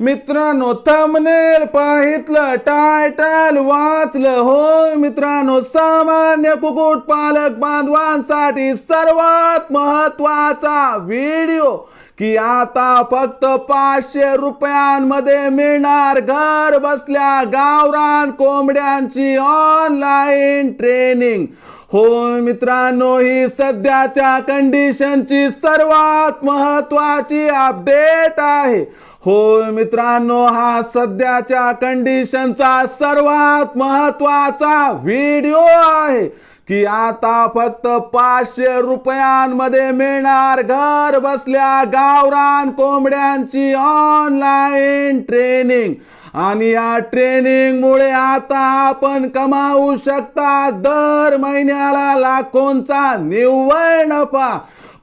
मित्रांनो thumbnail पाहितलं title वाचलं. होय मित्रांनो सामान्य कुकुट पालक बांधवांसाठी सर्वात महत्त्वाचा व्हिडिओ की आता फक्त पाचशे रुपयांमध्ये मिळणार घर बसल्या गावरान कोंबड्यांची ऑनलाईन ट्रेनिंग हो मित्रांनो ही सध्याच्या कंडिशनची सर्वात महत्वाची अपडेट आहे. हो मित्रांनो हा सध्याच्या कंडिशनचा सर्वात महत्त्वाचा व्हिडिओ आहे. की आता फक्त पाचशे रुपयांमध्ये मिळणार घर बसल्या गावरान कोंबड्यांची ऑनलाईन ट्रेनिंग आणि या ट्रेनिंगमुळे आता आपण कमावू शकता दर महिन्याला लाखोंचा निव्वळ नफा.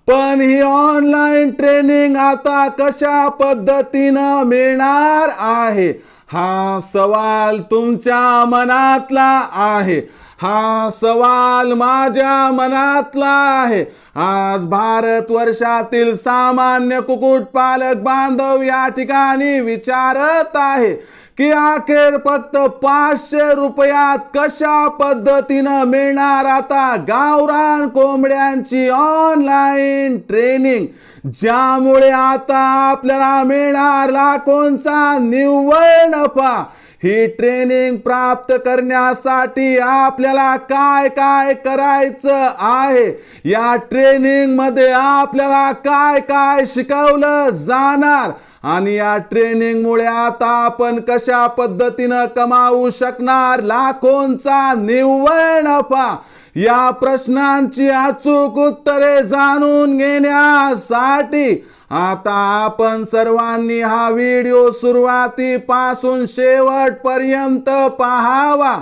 पण ही ऑनलाईन ट्रेनिंग आता कशा पद्धतीनं मिळणार आहे? हा सवाल तुमच्या मनातला आहे. हा सवाल माझ्या मनातला आहे. आज भारत वर्षातील सामान्य कुक्कुटपालक बांधव या ठिकाणी विचारत आहे. की अखेर फक्त पाचशे रुपयात कशा पद्धतीनं मिळणार आता गावरान कोंबड्यांची ऑनलाईन ट्रेनिंग ज्यामुळे आता आपल्याला मिळणार लाखोंचा निव्वळ नफा. ही ट्रेनिंग प्राप्त करण्यासाठी आपल्याला काय काय करायचं आहे? या ट्रेनिंगमध्ये आपल्याला काय काय शिकवलं जाणार? आणि या ट्रेनिंगमुळे आता आपण कशा पद्धतीनं कमावू शकणार? लाखोंचा निव्वळ नफा. या प्रश्नांची अचूक उत्तरे जाणून घेण्यासाठी आता आपण सर्वांनी हा व्हिडिओ सुरुवातीपासून शेवटपर्यंत पाहावा.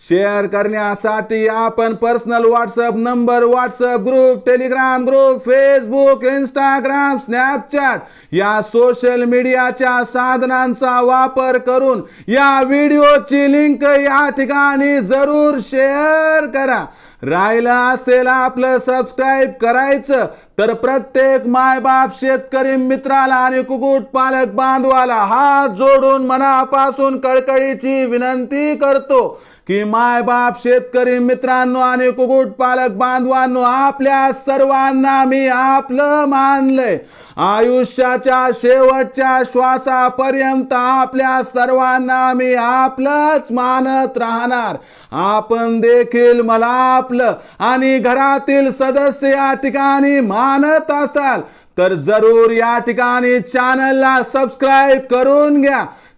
शेअर करण्यासाठी आपण personal WhatsApp number WhatsApp group Telegram group Facebook Instagram Snapchat या सोशल मीडियाच्या साधनांचा वापर करून या व्हिडिओची लिंक या ठिकाणी जरूर शेअर करा. राहिलं असेल आपलं सबस्क्राईब करायचं तर प्रत्येक मायबाप शेतकरी मित्राला आणि कुकुट पालक बांधवाला हात जोडून मनापासून कळकळीची विनंती करतो की मायबाप शेतकरी मित्रांनो आणि कुकुट पालक बांधवांनो आपल्या सर्वांना मी आपलं मानलंय. आयुष्याच्या शेवटच्या श्वासापर्यंत आपल्या सर्वांना मी आपलंच मानत राहणार. आपण देखील मला आपलं आणि घरातील सदस्य या ठिकाणी मानत असाल तर जरूर या ठिकाणी चॅनलला सबस्क्राईब करून घ्या.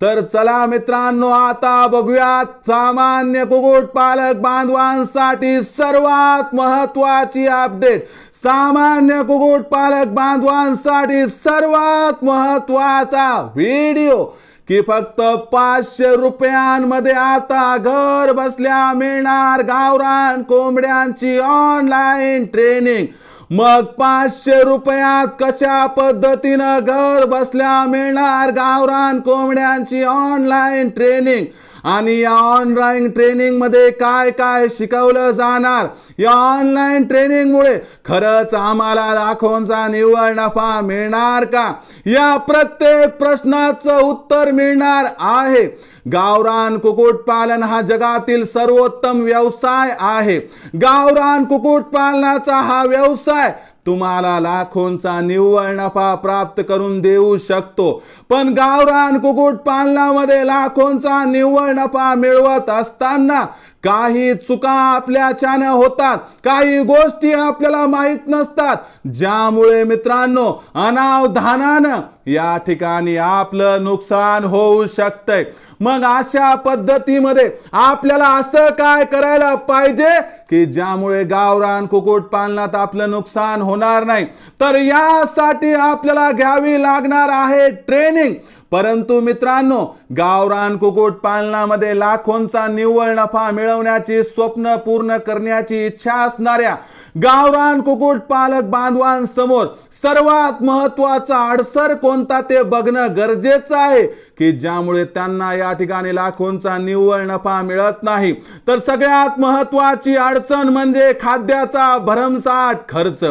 तर चला मित्रांनो आता बघूयात सामान्य कुकुट पालक बांधवांसाठी सर्वात महत्वाची अपडेट सामान्य कुकुट पालक बांधवांसाठी सर्वात महत्त्वाचा व्हिडिओ की फक्त पाचशे रुपयांमध्ये आता घर बसल्या मिळणार गावरान कोंबड्यांची ऑनलाईन ट्रेनिंग मग पाचशे रुपयात कशा पद्धतीनं घर बसल्या मिळणार? गावरान कोंबड्यांची ऑनलाईन ट्रेनिंग आणि या ऑनलाईन ट्रेनिंगमध्ये काय काय शिकवलं जाणार? या ऑनलाईन ट्रेनिंगमुळे खरंच आम्हाला लाखोंचा निव्वळ नफा मिळणार का? या प्रत्येक प्रश्नाचं उत्तर मिळणार आहे. गावरान कुक्कुटपालन हा जगातील सर्वोत्तम व्यवसाय आहे. गावरान कुक्कुटपालनाचा हा व्यवसाय तुम्हाला लाखोंचा निव्वळ नफा प्राप्त करून देऊ शकतो. पण गावरान कुक्कुटपालनामध्ये लाखोंचा निव्वळ नफा मिळवत असताना काही चुका आपल्याच्यानं होतात काही गोष्टी आपल्याला माहीत नसतात. ज्यामुळे मित्रांनो अनावधानानं या ठिकाणी आपलं नुकसान होऊ शकतंय. मग अशा पद्धतीमध्ये आपल्याला असं काय करायला पाहिजे? की ज्यामुळे गावरान कुक्कुट पालनात आपलं नुकसान होणार नाही. तर यासाठी आपल्याला घ्यावी लागणार आहे ट्रेनिंग. परंतु मित्रांनो गावरान कुक्कुट पालनामध्ये लाखोंचा निव्वळ नफा मिळवण्याची स्वप्न पूर्ण करण्याची इच्छा असणाऱ्या गावरान कुक्कुट पालक बांधवांसमोर सर्वात महत्त्वाचा अडसर कोणता ते बघणं गरजेचं आहे? की ज्यामुळे त्यांना या ठिकाणी लाखोंचा निव्वळ नफा मिळत नाही. तर सगळ्यात महत्वाची अडचण म्हणजे खाद्याचा भरमसाठ खर्च.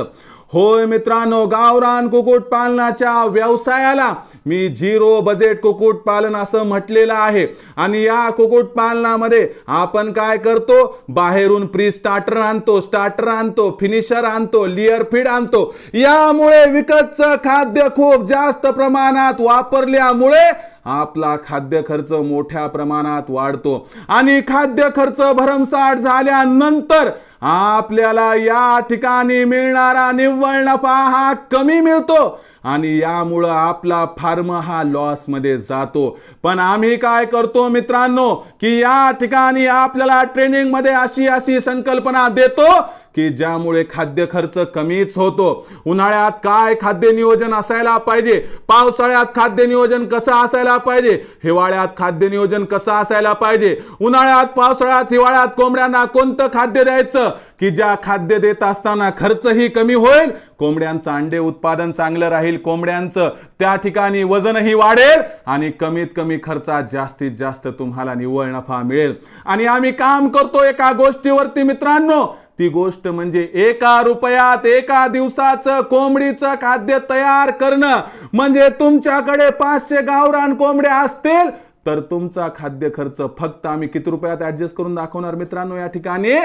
होय मित्रांनो गावरान कुक्कुटपालनाच्या व्यवसायाला मी झिरो बजेट कुक्कुटपालन असं म्हटलेलं आहे. आणि या कुक्कुटपालनामध्ये आपण काय करतो? बाहेरून प्री स्टार्टर आणतो स्टार्टर आणतो फिनिशर आणतो लिअर फीड आणतो. यामुळे विकतचं खाद्य खूप जास्त प्रमाणात वापरल्यामुळे आपला खाद्य खर्च मोठ्या प्रमाणात वाढतो. आणि खाद्य खर्च भरमसाठ झाल्यानंतर आपल्याला या ठिकाणी मिळणारा निव्वळ नफा हा कमी मिळतो. आणि यामुळं आपला फार्म हा लॉसमध्ये जातो. पण आम्ही काय करतो मित्रांनो की या ठिकाणी आपल्याला ट्रेनिंगमध्ये अशी अशी संकल्पना देतो की ज्यामुळे खाद्य खर्च कमीच होतो. उन्हाळ्यात काय खाद्य नियोजन असायला पाहिजे? पावसाळ्यात खाद्य नियोजन कसं असायला पाहिजे? हिवाळ्यात खाद्य नियोजन कसं असायला पाहिजे? उन्हाळ्यात पावसाळ्यात हिवाळ्यात कोंबड्यांना कोणतं खाद्य द्यायचं? की ज्या खाद्य देत असताना खर्चही कमी होईल कोंबड्यांचं अंडे उत्पादन चांगलं राहील कोंबड्यांचं त्या ठिकाणी वजनही वाढेल आणि कमीत कमी खर्चात जास्तीत जास्त तुम्हाला निव्वळ नफा मिळेल. आणि आम्ही काम करतो एका गोष्टीवरती मित्रांनो. ती गोष्ट म्हणजे एका रुपयात एका दिवसाचं कोंबडीचं खाद्य तयार करणं. म्हणजे तुमच्याकडे पाचशे गावरान कोंबड्या असतील तर तुमचा खाद्य खर्च फक्त आम्ही किती रुपयात ऍडजस्ट करून दाखवणार मित्रांनो या ठिकाणी?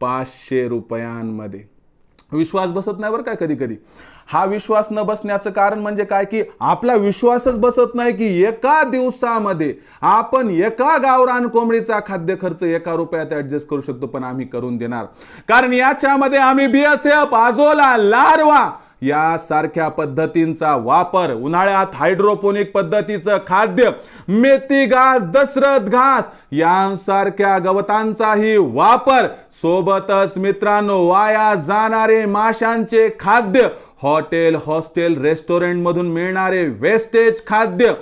पाचशे रुपयांमध्ये. विश्वास बसत नाही बरं काय कधी कधी. हा विश्वास न बसण्याचं कारण म्हणजे काय की आपला विश्वासच बसत नाही की एका दिवसामध्ये आपण एका गावरान कोंबडीचा खाद्य खर्च एका रुपयात ऍडजस्ट करू शकतो पण आम्ही करून देणार. कारण याच्यामध्ये आम्ही बीएसएफ आजोला लारवा यासारख्या पद्धतींचा वापर उन्हाळ्यात हायड्रोपोनिक पद्धतीचं खाद्य मेथी घास दशरथ घास यांसारख्या गवतांचाही वापर. सोबतच मित्रांनो वाया जाणारे माशांचे खाद्य हॉटेल हॉस्टेल रेस्टॉरंटमधून मिळणारे वेस्टेज खाद्य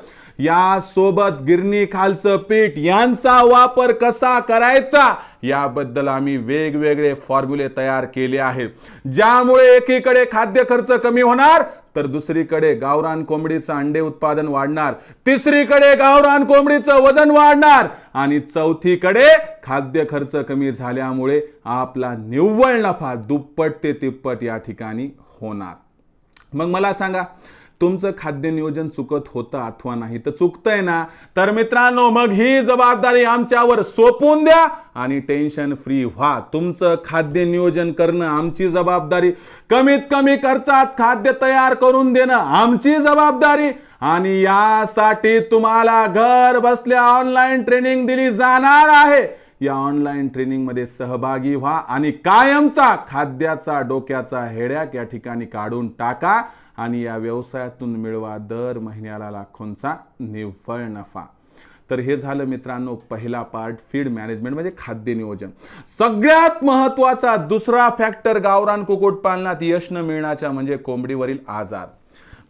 या सोबत गिरणी खालचं पीठ यांचा वापर कसा करायचा? याबद्दल आम्ही वेगवेगळे फॉर्म्युले तयार केले आहेत. ज्यामुळे एकीकडे खाद्य खर्च कमी होणार तर दुसरीकडे गावरान कोंबडीचं अंडे उत्पादन वाढणार. तिसरीकडे गावरान कोंबडीचं वजन वाढणार. आणि चौथीकडे खाद्य खर्च कमी झाल्यामुळे आपला निव्वळ नफा दुप्पट ते तिप्पट या ठिकाणी होणार. मग मला सांगा तुमचं खाद्य नियोजन चुकत होतं अथवा नाही तर चुकतंय ना. तर मित्रांनो मग ही जबाबदारी आमच्यावर सोपवून द्या आणि टेन्शन फ्री व्हा. तुमचं खाद्य नियोजन करणं आमची जबाबदारी. कमीत कमी खर्चात खाद्य तयार करून देणं आमची जबाबदारी. आणि यासाठी तुम्हाला घर बसल्या ऑनलाईन ट्रेनिंग दिली जाणार आहे. या ऑनलाईन ट्रेनिंगमध्ये सहभागी व्हा आणि कायमचा खाद्याचा डोक्याचा हेड्याक या ठिकाणी काढून टाका आणि या व्यवसायातून मिळवा दर महिन्याला लाखोंचा निव्वळ नफा. तर हे झालं मित्रांनो पहिला पार्ट फीड मॅनेजमेंट म्हणजे खाद्य नियोजन. सगळ्यात महत्त्वाचा दुसरा फॅक्टर गावरान कुक्कुटपालनात यश न मिळण्याच्या म्हणजे कोंबडीवरील आजार.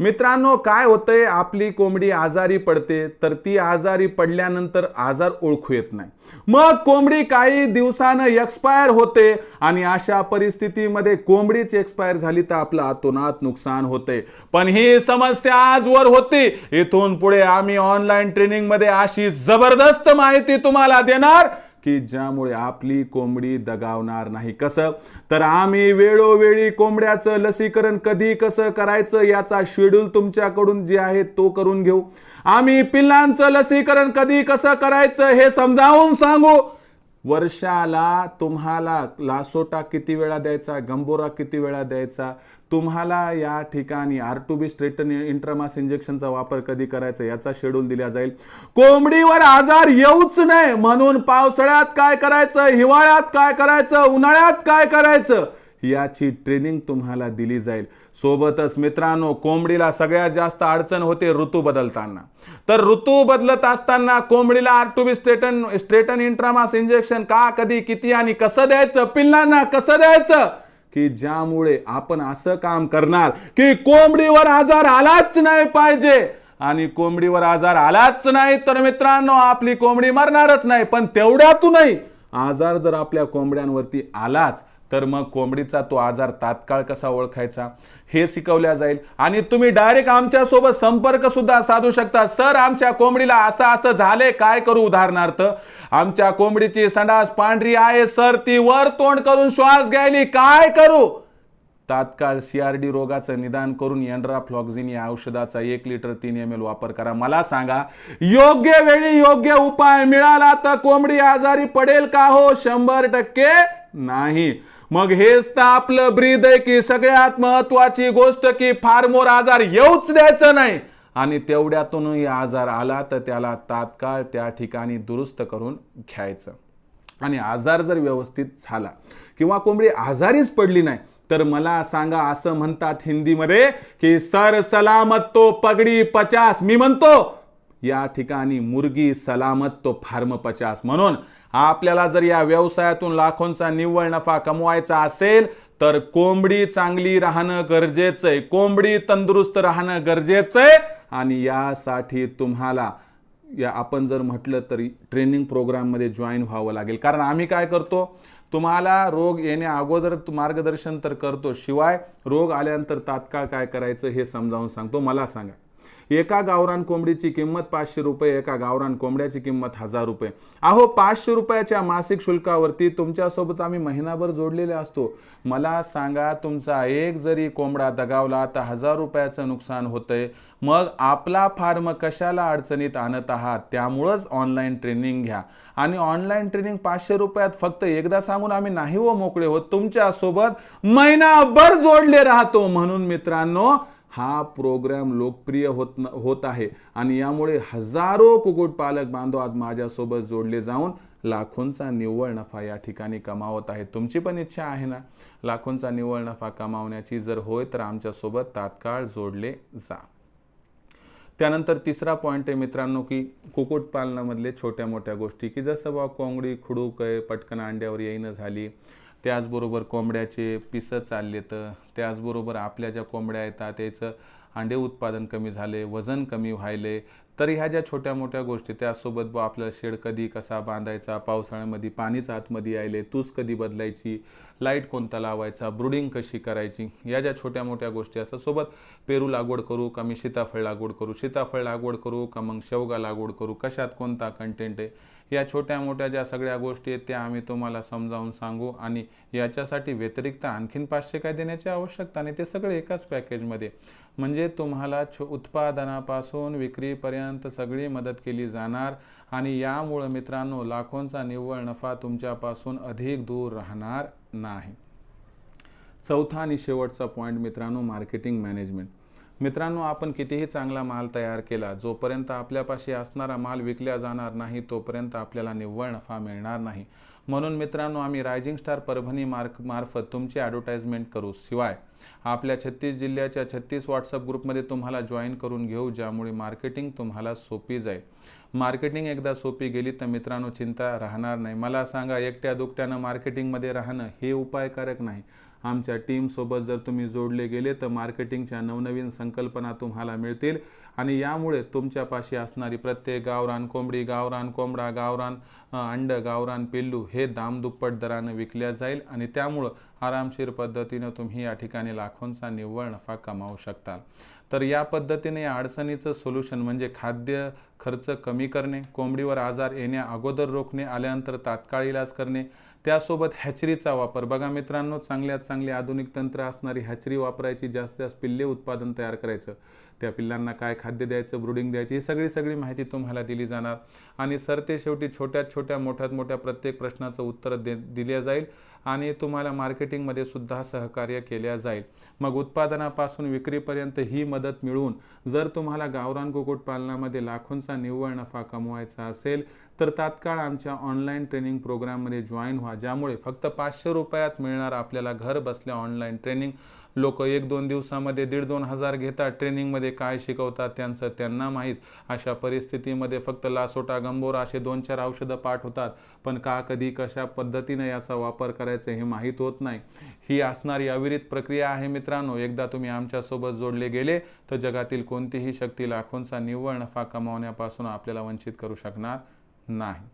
मित्रांनो काय होतंय? आपली कोंबडी आजारी पडते. तर ती आजारी पडल्यानंतर आजार ओळखू येत नाही. मग कोंबडी काही दिवसानं एक्सपायर होते आणि अशा परिस्थितीमध्ये कोंबडीच एक्सपायर झाली तर आपलं अतोनात नुकसान होते. पण ही समस्या आजवर होती. इथून पुढे आम्ही ऑनलाईन ट्रेनिंगमध्ये अशी जबरदस्त माहिती तुम्हाला देणार. की ज्यामुळे आपली कोंबडी दगावणार नाही. कसं? तर आम्ही वेळोवेळी कोंबड्याचं लसीकरण कधी कसं करायचं याचा शेड्यूल तुमच्याकडून जे आहे तो करून घेऊ. आम्ही पिल्लांचं लसीकरण कधी कसं करायचं हे समजावून सांगू. वर्षाला तुम्हाला लासोटा किती वेळा द्यायचा गंबोरा किती वेळा द्यायचा? तुम्हाला या ठिकाणी आर टू बी स्ट्रेटन इंट्रामास इंजेक्शनचा वापर कधी करायचा याचा शेड्यूल दिला जाईल. कोंबडीवर आजार येऊच नाही म्हणून पावसाळ्यात काय करायचं हिवाळ्यात काय करायचं उन्हाळ्यात काय करायचं? याची ट्रेनिंग तुम्हाला दिली जाईल. सोबतच मित्रांनो कोंबडीला सगळ्यात जास्त अडचण होते ऋतू बदलताना. तर ऋतू बदलत असताना कोंबडीला आर टू बी स्ट्रेटन स्ट्रेटन इंट्रामास इंजेक्शन का कधी किती आणि कसं द्यायचं? पिल्लांना कसं द्यायचं? की ज्यामुळे आपण असं काम करणार की कोंबडीवर आजार आलाच नाही पाहिजे. आणि कोंबडीवर आजार आलाच नाही तर मित्रांनो आपली कोंबडी मरणारच नाही. पण तेवढ्यातूनही आजार जर आपल्या कोंबड्यांवरती आलाच तर मग कोंबडीचा तो आजार तात्काळ कसा ओळखायचा? हे शिकवल्या जाईल. आणि तुम्ही डायरेक्ट आमच्यासोबत संपर्क सुद्धा साधू शकता. सर आमच्या कोंबडीला असं असं झाले काय करू उदाहरणार्थ? आमच्या कोंबडीची संडास पांढरी आहे सर. ती वर तोंड करून श्वास घ्यायली. काय करू? तात्काळ सी आर डी रोगाचं निदान करून एन्ड्राफ्लॉक्झिन या औषधाचा एक लिटर तीन एम एल वापर करा. मला सांगा योग्य वेळी योग्य उपाय मिळाला तर कोंबडी आजारी पडेल का हो? शंभर टक्के नाही. मग हेच तर आपलं ब्रीद आहे की सगळ्यात महत्वाची गोष्ट की फार मोर आजार येऊच द्यायचं नाही. आणि तेवढ्यातूनही आजार आला तर त्याला तात्काळ त्या ठिकाणी दुरुस्त करून घ्यायचं. आणि आजार जर व्यवस्थित झाला किंवा कोंबडी आजारीच पडली नाही तर मला सांगा असं म्हणतात हिंदीमध्ये की सर सलामत तो पगडी पचास. मी म्हणतो या ठिकाणी मुर्गी सलामत तो फार्म पचास. म्हणून आपल्याला जर या व्यवसायातून लाखोंचा निव्वळ नफा कमवायचा असेल तर कोंबडी चांगली राहणं गरजेचं आहे. कोंबडी तंदुरुस्त राहणं गरजेचं आहे. आणि यासाठी तुम्हाला या आपण जर म्हटलं तरी ट्रेनिंग प्रोग्राममध्ये जॉईन व्हावं लागेल. कारण आम्ही काय करतो तुम्हाला रोग येण्या अगोदर मार्गदर्शन तर करतो शिवाय रोग आल्यानंतर तात्काळ काय करायचं हे समजावून सांगतो. मला सांगा. एका गावरान कोंबडीची किंमत पाचशे रुपये एका गावरान कोंबड्याची किंमत हजार रुपये. अहो पाचशे रुपयाच्या मासिक शुल्कावरती तुमच्यासोबत आम्ही महिनाभर जोडलेले असतो. मला सांगा तुमचा एक जरी कोंबडा दगावला तर हजार रुपयाचं नुकसान होतंय. मग आपला फार्म कशाला अडचणीत आणत आहात? त्यामुळंच ऑनलाईन ट्रेनिंग घ्या. आणि ऑनलाईन ट्रेनिंग पाचशे रुपयात फक्त एकदा सांगून आम्ही नाही हो मोकळे होत. तुमच्यासोबत महिनाभर जोडले राहतो म्हणून मित्रांनो हा प्रोग्राम लोकप्रिय होत न- होत आहे. आणि यामुळे हजारो कुक्कुटपालक बांधव आज माझ्यासोबत जोडले जाऊन लाखोंचा निव्वळ नफा या ठिकाणी कमावत आहे तुमची पण इच्छा आहे ना? लाखोंचा निव्वळ नफा कमावण्याची जर होय तर आमच्यासोबत तात्काळ जोडले जा. त्यानंतर तिसरा पॉईंट आहे मित्रांनो की कुक्कुटपालनामधले छोट्या मोठ्या गोष्टी की जसं बा कोंबडी खुडूक आहे पटकन अंड्यावर येईनं झाली. त्याचबरोबर कोंबड्याचे पिसं चालले तर त्याचबरोबर आपल्या ज्या कोंबड्या येतात त्याचं अंडे उत्पादन कमी झाले वजन कमी व्हायले. तर ह्या ज्या छोट्या मोठ्या गोष्टी त्यासोबत बा आपल्याला शेड कधी कसा बांधायचा पावसाळ्यामध्ये पाणीच आतमध्ये यायले तूस कधी बदलायची लाइट कोणता लावायचा ब्रुडिंग कशी करायची या ज्या छोट्या मोठ्या गोष्टी असतात सोबत पेरू लागवड करू का मी सीताफळ लागवड करू सीताफळ लागवड करू का मग शेवगा लागवड करू कशात कोणता कंटेंट आहे या छोट्या मोठ्या ज्या सगळ्या गोष्टी आहेत त्या आम्ही तुम्हाला समजावून सांगू आणि याच्यासाठी व्यतिरिक्त आणखीन पाचशे काय देण्याची आवश्यकता नाही ते सगळे एकाच पॅकेजमध्ये. म्हणजे तुम्हाला छो उत्पादनापासून विक्रीपर्यंत सगळी मदत केली जाणार आणि यामुळं मित्रांनो लाखोंचा निव्वळ नफा तुमच्यापासून अधिक दूर राहणार नाही. चौथा आणि शेवटचा पॉईंट मित्रांनो मार्केटिंग मॅनेजमेंट मित्रांनो आपण कितीही चांगला माल तयार केला जोपर्यंत आपल्यापाशी असणारा माल विकल्या जाणार नाही तोपर्यंत आपल्याला निव्वळ नफा मिळणार नाही. म्हणून मित्रांनो आम्ही रायझिंग स्टार परभणी मार्क मार्फत तुमची ॲडव्हर्टाइजमेंट करू शिवाय आपल्या छत्तीस जिल्ह्याच्या छत्तीस व्हॉट्सअप ग्रुपमध्ये तुम्हाला जॉईन करून घेऊ ज्यामुळे मार्केटिंग तुम्हाला सोपी जाईल. मार्केटिंग एकदा सोपी गेली तर मित्रांनो चिंता राहणार नाही. मला सांगा एकट्या दुकट्यानं मार्केटिंगमध्ये राहणं हे उपायकारक नाही. आमच्या टीमसोबत जर तुम्ही जोडले गेले तर मार्केटिंगच्या नवनवीन संकल्पना तुम्हाला मिळतील. आणि यामुळे तुमच्यापाशी असणारी प्रत्येक गावरान कोंबडी गावरान कोंबडा गावरान अंड गावरान पिल्लू हे दामदुप्पट दरानं विकल्या जाईल. आणि त्यामुळं आरामशीर पद्धतीनं तुम्ही या ठिकाणी लाखोंचा निव्वळ नफा कमावू शकता तर या पद्धतीने या अडचणीचं सोल्युशन म्हणजे खाद्य खर्च कमी करणे कोंबडीवर आजार येण्या अगोदर रोखणे आल्यानंतर तात्काळ इलाज करणे त्यासोबत हॅचरीचा वापर. बघा मित्रांनो चांगल्यात चांगली आधुनिक तंत्र असणारी हॅचरी वापरायची जास्तीत जास्त पिल्ले उत्पादन तयार करायचं. त्या पिल्लांना काय खाद्य द्यायचं ब्रुडिंग द्यायची ही सगळी सगळी माहिती तुम्हाला दिली जाणार. आणि सरते शेवटी छोट्यात छोट्या मोठ्यात मोठ्या प्रत्येक प्रश्नाचं उत्तर दे दिल्या जाईल. आणि तुम्हाला मार्केटिंगमध्ये सुद्धा सहकार्य केल्या जाईल. मग उत्पादनापासून विक्रीपर्यंत ही मदत मिळवून जर तुम्हाला गावरान कुक्कुटपालनामध्ये लाखोंचा निव्वळ नफा कमवायचा असेल तर तात्काळ आमच्या ऑनलाईन ट्रेनिंग प्रोग्राममध्ये जॉईन व्हा ज्यामुळे फक्त पाचशे रुपयात मिळणार आपल्याला घर बसल्या ऑनलाईन ट्रेनिंग लोक एक दोन दिवसामध्ये दीड दोन हजार घेतात. ट्रेनिंगमध्ये काय शिकवतात त्यांचं त्यांना माहीत. अशा परिस्थितीमध्ये फक्त लासोटा गंभोरा असे दोन चार औषधं पाठ होतात. पण का कधी कशा पद्धतीनं याचा वापर करायचा हे माहीत होत नाही. ही असणारी अविरित प्रक्रिया आहे मित्रांनो. एकदा तुम्ही आमच्यासोबत जोडले गेले तर जगातील कोणतीही शक्ती लाखोंचा निव्वळ नफा कमावण्यापासून आपल्याला वंचित करू शकणार नाही.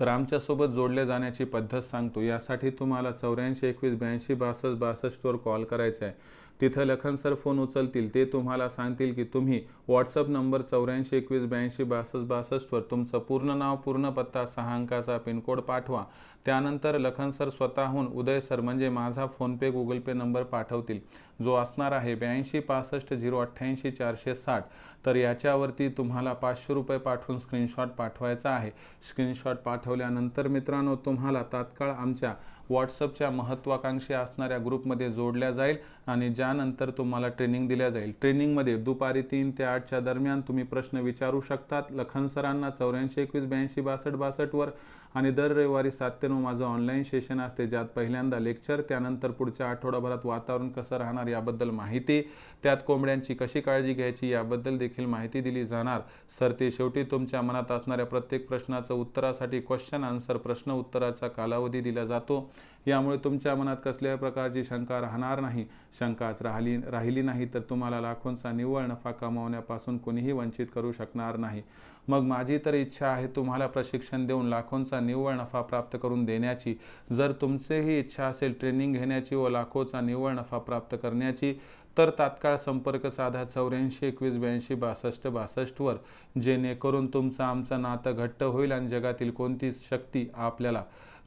तर आमच्यासोबत जोडले जाण्याची पद्धत सांगतो. यासाठी तुम्हाला चौऱ्याऐंशी एकवीस ब्याऐंशी बासष्ट बासष्टवर कॉल करायचा आहे. तिथं लखन सर फोन उचलतील. ते तुम्हाला सांगतील की तुम्ही व्हॉट्सअप नंबर चौऱ्याऐंशी एकवीस ब्याऐंशी बासष्ट बासष्टवर तुमचं पूर्ण नाव पूर्ण पत्ता सहा अंकाचा पिनकोड पाठवा. त्यानंतर लखन सर स्वतःहून उदय सर म्हणजे माझा फोनपे गुगल पे नंबर पाठवतील. जो असणार आहे ब्याऐंशी पासष्ट झिरो अठ्ठ्याऐंशी चारशे साठ. तर याच्यावरती तुम्हाला पाचशे रुपये पाठवून स्क्रीनशॉट पाठवायचा आहे. स्क्रीनशॉट पाठवल्यानंतर मित्रांनो तुम्हाला तात्काळ आमच्या व्हॉट्सअपच्या महत्त्वाकांक्षी असणाऱ्या ग्रुपमध्ये जोडल्या जाईल. आणि ज्यानंतर तुम्हाला ट्रेनिंग दिल्या जाईल. ट्रेनिंगमध्ये दुपारी तीन ते आठच्या दरम्यान तुम्ही प्रश्न विचारू शकतात. लखन सरांना चौऱ्याऐंशी एकवीस ब्याऐंशी बासष्ट बासष्टवर आणि दर रविवारी सात ते नऊ माझं ऑनलाईन सेशन असते ज्यात पहिल्यांदा लेक्चर त्यानंतर पुढच्या आठवडाभरात वातावरण कसं राहणार याबद्दल माहिती त्यात कोंबड्यांची कशी काळजी घ्यायची याबद्दल देखील माहिती दिली जाणार. सर ते शेवटी तुमच्या मनात असणाऱ्या प्रत्येक प्रश्नाचं उत्तरासाठी क्वेश्चन आन्सर प्रश्न उत्तराचा कालावधी दिला जातो. यामुळे तुमच्या मनात कसल्या प्रकारची शंका राहणार नाही. शंकाच राहिली राहिली नाही तर तुम्हाला लाखोंचा निव्वळ नफा कमावण्यापासून कोणीही वंचित करू शकणार नाही. मग माझी तर इच्छा आहे तुम्हाला प्रशिक्षण देऊन लाखोंचा निव्वळ नफा प्राप्त करून देण्याची. जर तुमचेही इच्छा असेल ट्रेनिंग घेण्याची व लाखोचा निव्वळ नफा प्राप्त करण्याची तर तात्काळ संपर्क साधा चौऱ्याऐंशी एकवीस ब्याऐंशी बासष्ट बासष्टवर जेणेकरून तुमचं आमचं नातं घट्ट होईल आणि जगातील कोणतीच शक्ती आपल्याला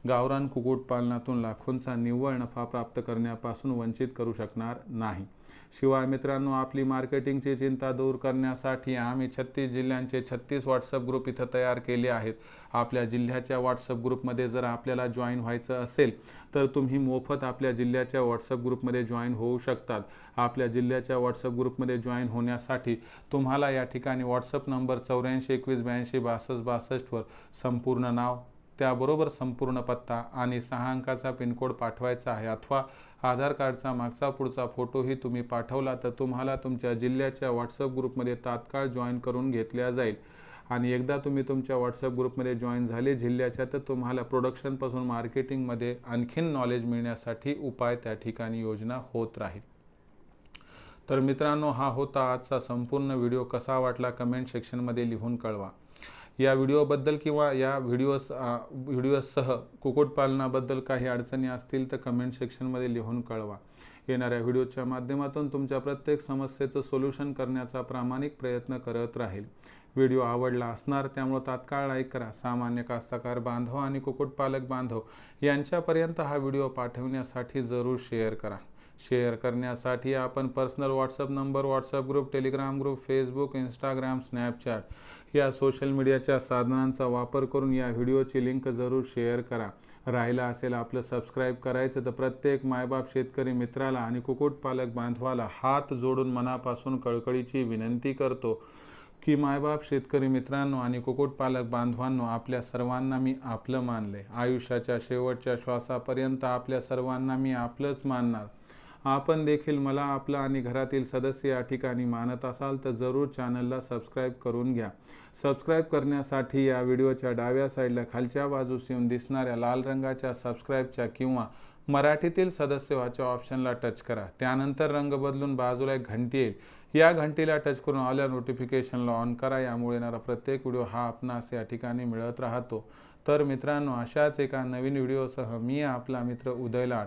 गावरान कुक्कुटपालनातून लाखोंचा निव्वळ नफा प्राप्त करण्यापासून वंचित करू शकणार नाही. शिवाय मित्रांनो आपली मार्केटिंगची चिंता दूर करण्यासाठी आम्ही छत्तीस जिल्ह्यांचे छत्तीस व्हॉट्सअप ग्रुप इथं तयार केले आहेत. आपल्या जिल्ह्याच्या व्हॉट्सअप ग्रुपमध्ये जर आपल्याला जॉईन व्हायचं असेल तर तुम्ही मोफत आपल्या जिल्ह्याच्या व्हॉट्सअप ग्रुपमध्ये जॉईन होऊ शकतात. आपल्या जिल्ह्याच्या व्हॉट्सअप ग्रुपमध्ये जॉईन होण्यासाठी तुम्हाला या ठिकाणी व्हॉट्सअप नंबर चौऱ्याऐंशी एकवीस ब्याऐंशी बासष्ट बासष्टवर संपूर्ण नाव त्याबरोबर संपूर्ण पत्ता आणि सहा अंकाचा पिनकोड पाठवायचा आहे अथवा आधार कार्डचा मागचा पुढचा फोटोही तुम्ही पाठवला तर तुम्हाला तुमच्या जिल्ह्याच्या व्हॉट्सअप ग्रुपमध्ये तात्काळ जॉईन करून घेतल्या जाईल. आणि एकदा तुम्ही तुमच्या व्हॉट्सअप ग्रुपमध्ये जॉईन झाले जिल्ह्याच्या तर तुम्हाला प्रोडक्शनपासून मार्केटिंगमध्ये आणखीन नॉलेज मिळण्यासाठी उपाय त्या ठिकाणी योजना होत राहील. तर मित्रांनो हा होता आजचा संपूर्ण व्हिडिओ. कसा वाटला कमेंट सेक्शनमध्ये लिहून कळवा. या व्हिडिओबद्दल किंवा या व्हिडिओस व्हिडिओसह कुक्कुटपालनाबद्दल काही अडचणी असतील तर कमेंट सेक्शनमध्ये लिहून कळवा. येणाऱ्या व्हिडिओच्या माध्यमातून तुमच्या प्रत्येक समस्येचं सोल्युशन करण्याचा प्रामाणिक प्रयत्न करत राहील. व्हिडिओ आवडला असणार त्यामुळे तात्काळ लाईक करा. सामान्य कास्तकार बांधव आणि कुक्कुटपालक बांधव यांच्यापर्यंत हा व्हिडिओ पाठवण्यासाठी जरूर शेअर करा. शेअर करण्यासाठी आपण personal WhatsApp number WhatsApp group Telegram group Facebook Instagram Snapchat या सोशल मीडियाच्या साधनांचा वापर करून या व्हिडिओची लिंक जरूर शेअर करा. राहिला असेल आपलं सबस्क्राईब करायचं तर प्रत्येक मायबाप शेतकरी मित्राला आणि कुक्कुटपालक बांधवाला हात जोडून मनापासून कळकळीची विनंती करतो की मायबाप शेतकरी मित्रांनो आणि कुक्कुटपालक बांधवांनो आपल्या सर्वांना मी आपलं मानले आयुष्याच्या शेवटच्या श्वासापर्यंत आपल्या सर्वांना मी आपलंच मानणार. आपण देखील मला आपला आणि घरातील सदस्य या ठिकाणी मानत असाल तर जरूर चॅनलला सबस्क्राईब करून घ्या. सबस्क्राईब करण्यासाठी या व्हिडिओच्या डाव्या साईडला खालच्या बाजूस येऊन दिसणाऱ्या लाल रंगाच्या सबस्क्राईबच्या किंवा मराठीतील सदस्य व्हाच्या ऑप्शनला टच करा. त्यानंतर रंग बदलून बाजूला एक घंटी येईल. या घंटीला टच करून आल्या नोटिफिकेशनला ऑन करा. यामुळे येणारा प्रत्येक व्हिडिओ हा आपणास या ठिकाणी मिळत राहतो. तर मित्रांनो अशाच एका नवीन व्हिडिओसह मी आपला मित्र उदय लाड